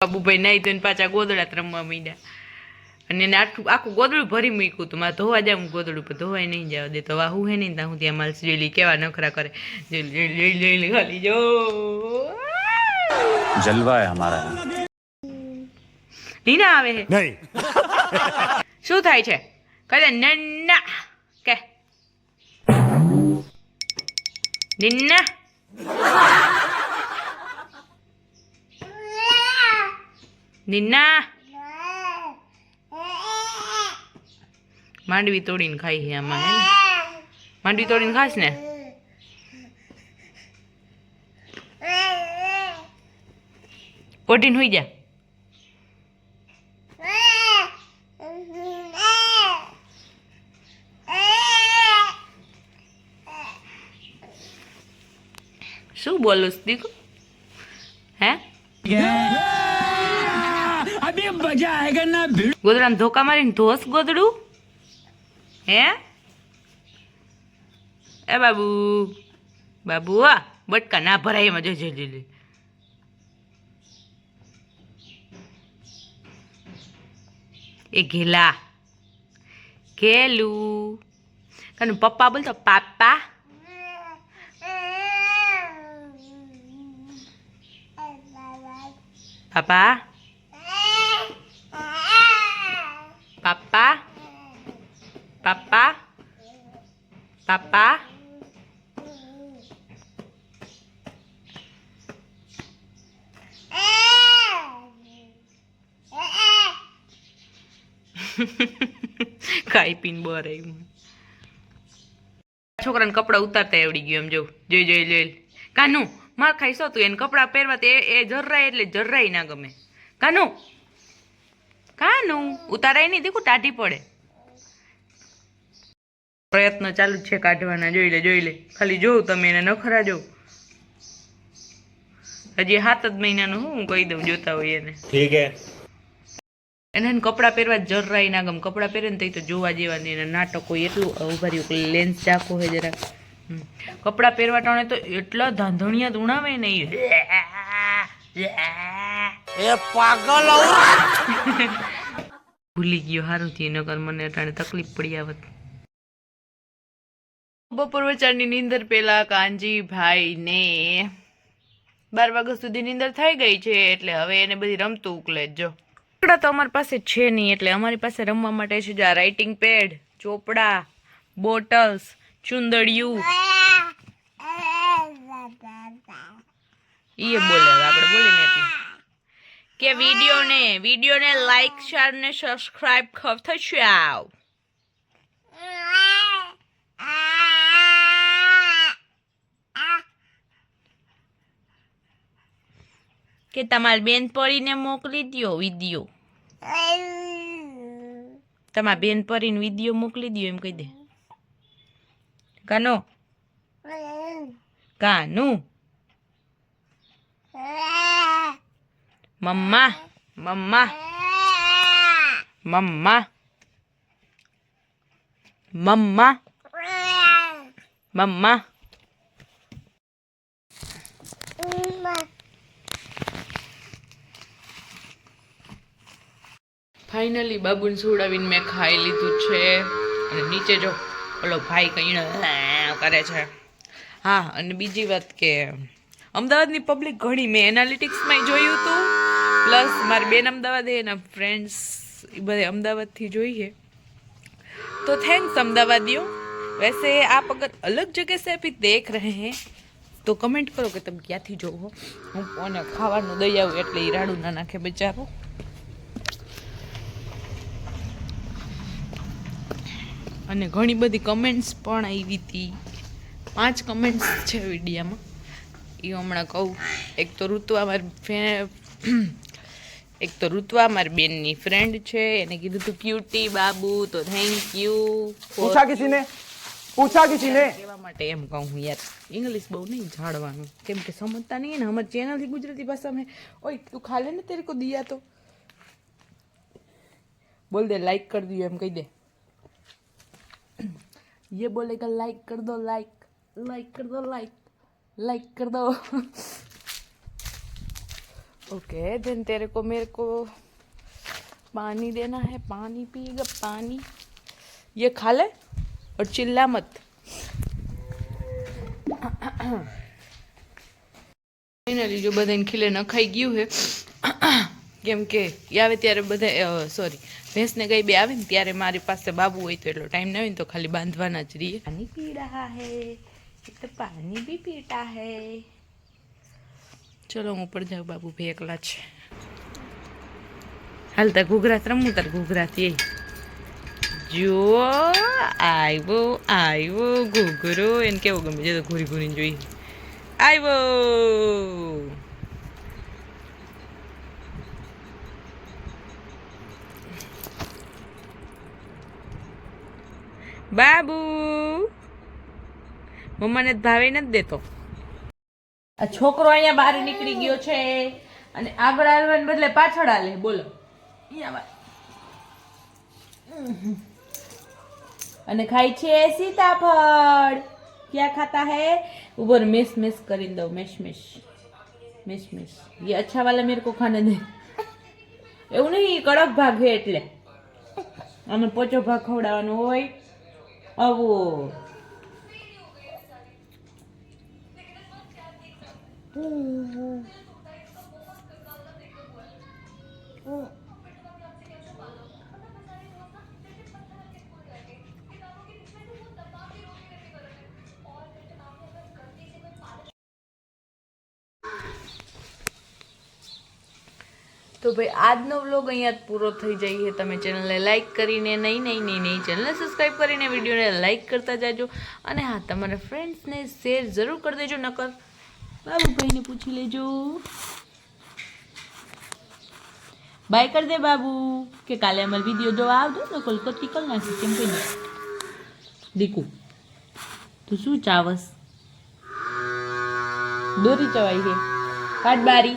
બાબુભાઈ નાહી ધોઈને પાછા ગોદડા રમવા માંડ્યા. અને એને આટલું આખું ગોદડું ભરી મૂક્યું તું મારે ધોવા જાઉં ગોદડું પર ધોવાય નહીં જવા દે. તો વાહુ હે નહીં ત્યાં હું ત્યાં માલસી જોઈ કેવા નખરા કરે. જોઈ લઈ લઈ ખાલી જો. જલવા હે હમારા નીના આવે હે? નહીં. શું થાય છે? કરે નન્ના કે. નિન્ના નિન્ના માંડવી તોડીને ખાઈ છે આમાં હે માંડવી તોડીને ખાસ ને? પોટીને હોઈ જા. શું બોલું દીકુ? હે? ગોદડામાં ધોકા મારીને ધોસ ગોદડું? હે? એ બાબુ બાબુ આ બટકા ના ભરાય એમાં જોઈ જોઈ એ ઘેલા. ઘેલું. તને પપ્પા બોલતો પાપા પાપા પાપા પાપા ખાઈ પીને બર આવ્યું છોકરાને કપડાં ઉતારતા આવડી ગયું એમ જો. જોઈ જોઈ જોઈ. કાનું, માર ખાઈશો તું? એને કપડાં પહેરવા તે એ જર્રાય એટલે જર્રાય ના ગમે. કાનું કાનું, ઉતારાય નહીં. દેખું ટાઢી પડે. પ્રયત્ન ચાલુ છે કાઢવાના. જોઈ લે જોઈ લે. ખાલી જોઉં તમે એને નખરા જોઉં. હજી સાત જ મહિનાનું હું કહી દઉં જોતા હોય એને. ઠીક હે. એને એને કપડાં પહેરવા જરાય ના ગમ. કપડાં પહેરે ને તો જોવા જેવા નહીં એને નાટકો એટલું ઊભા રહ્યું લેન્સ ચાકો હોય જરાક. કપડાં પહેરવા ટાણે તો એટલા ધાંધણિયા ધૂણાવે ને ઈ. ભૂલી ગયો સારું થયું નગર મને અટાણે તકલીફ પડી આવત. બપોર વચારની નીંદર પહેલાં કાનજીભાઈને બાર વાગ્યા સુધી નીંદર થઈ ગઈ છે, એટલે હવે એને બધી રમતું ઉકલે જ. ચોપડા તો અમારી પાસે છે નહીં, એટલે અમારી પાસે રમવા માટે છે જ આ રાઇટિંગ પેડ ચોપડા બોટલ્સ ચુંદડિયું. એ બોલે આપણે બોલીને કે વિડીયોને વિડીયોને લાઈક શેર ને સબસ્ક્રાઇબ કર થશે આવ. કે તમારી બેન પરીને મોકલી દ્યો વીડિયો તમારા બેન પરીને વીડિયો મોકલી દ્યો એમ કહી દે. કાનો કાનું મમ્મા મમ્મા મમ્મા મમ્મા મમ્મા. ફાઇનલી બાબુને સુવડાવીને મેં ખાઈ લીધું છે. અને નીચે જો પેલો ભાઈ કંઈ કરે છે. હા, અને બીજી વાત કે, અમદાવાદની પબ્લિક ઘણી મેં એનાલિટિક્સમાં જોયું હતું પ્લસ મારી બેન અમદાવાદ એના ફ્રેન્ડ્સ એ બધે અમદાવાદથી જોઈએ. તો થેન્ક્સ અમદાવાદીઓ. વેસે આપ અગર અલગ જગ્યા સે અભી દેખ રહે હે. તો કમેન્ટ કરો કે તમે ક્યાંથી જોવો? હું અને ખાવાનું દઈ આવું એટલે ઈરાડું ના નાખે બચારો. અને ઘણી બધી કમેન્ટ્સ પણ આવી હતી. પાંચ કમેન્ટ્સ છે વિડીયામાં. એ હમણાં કહું. એક તો ઋતુ અમારી ફે એક તો ઋત્વા મારી બેનની ફ્રેન્ડ છે. એને કીધું તું ક્યુટી બાબુ તો થેન્ક યુ પૂછા કિસીને? પૂછા કિસીને? કેવા માટે એમ કહું હું યાર. ઇંગ્લિશ બહુ નહીં જાણવાનું. કેમ કે સમજતા નહીં ને. અમારી ચેનલથી ગુજરાતી ભાષા મેં ઓય તું ખાલે ને તેરે કો દિયા તો? બોલ દે લાઈક કર દઉં એમ કહી દે. ये बोलेगा लाइक कर दो लाइक लाइक कर दो लाइक लाइक कर दो. ओके, देन तेरे को, मेरे को पानी देना है, पानी पिएगा पानी। ये खा ले और चिल्ला मत। फाइनली जो बदन खिले ना, खाई गई है। કેમ કે આવે ત્યારે બધા સોરી ભેંસને ગઈ બે આવે ને ત્યારે મારી પાસે બાબુ હોય તો એટલો ટાઈમ ન હોય ને તો ખાલી બાંધવાના જ રહીએ. પાણી પી રહ્યા હે તો પાણી બી પીતા હે. ચલો હું ઉપર જાઉં બાબુ ભાઈ એકલા છે. હાલ તાર ઘૂઘરાત રમું તાર ઘૂઘરાથી એ જુઓ આવ્યો આવ્યો ઘૂઘરો એને કેવો ગમે છે તો ઘૂરી ઘૂરીને જોઈએ આવ્યો બાબુ મમ્માને જ ભાવે નથી દેતો આ છોકરો અહીંયા બહાર નીકળી ગયો છે અને આગળ આવવાને બદલે પાછળ હાલે બોલો અહીંયા વા- અને ખાય છે સીતાફળ ક્યાં ખાતા હે ઉબર મેસ મેસ કરી દો મેશ મેશ મેશ મેશ ये अच्छा वाला मेरे को खाने दे એવું નહીં કડક ભાગ છે એટલે અને પોચો ભાગ ખવડાવવાનો હોય 아이고. 음. 음. તો ભાઈ, આજનો વ્લોગ અહીંયા પૂરો થઈ છે. તમે ચેનલને લાઈક કરીને, નહીં નહીં નહીં નહીં ચેનલને સબસ્ક્રાઈબ કરીને વિડીયોને લાઈક કરતા જાજો. અને હા, તમારા ફ્રેન્ડ્સને શેર જરૂર કરી દેજો, નકર બાબુભાઈને પૂછી લેજો. બાય કરી દે બાબુ, કે કાલે અમારે વીડિયો જોવા આવજો ને કોલકતી કલ નાખી કેમ કહીને દીકુ, તું શું ચાવસ? દોરી ચવાઈ છે. કાટ બારી.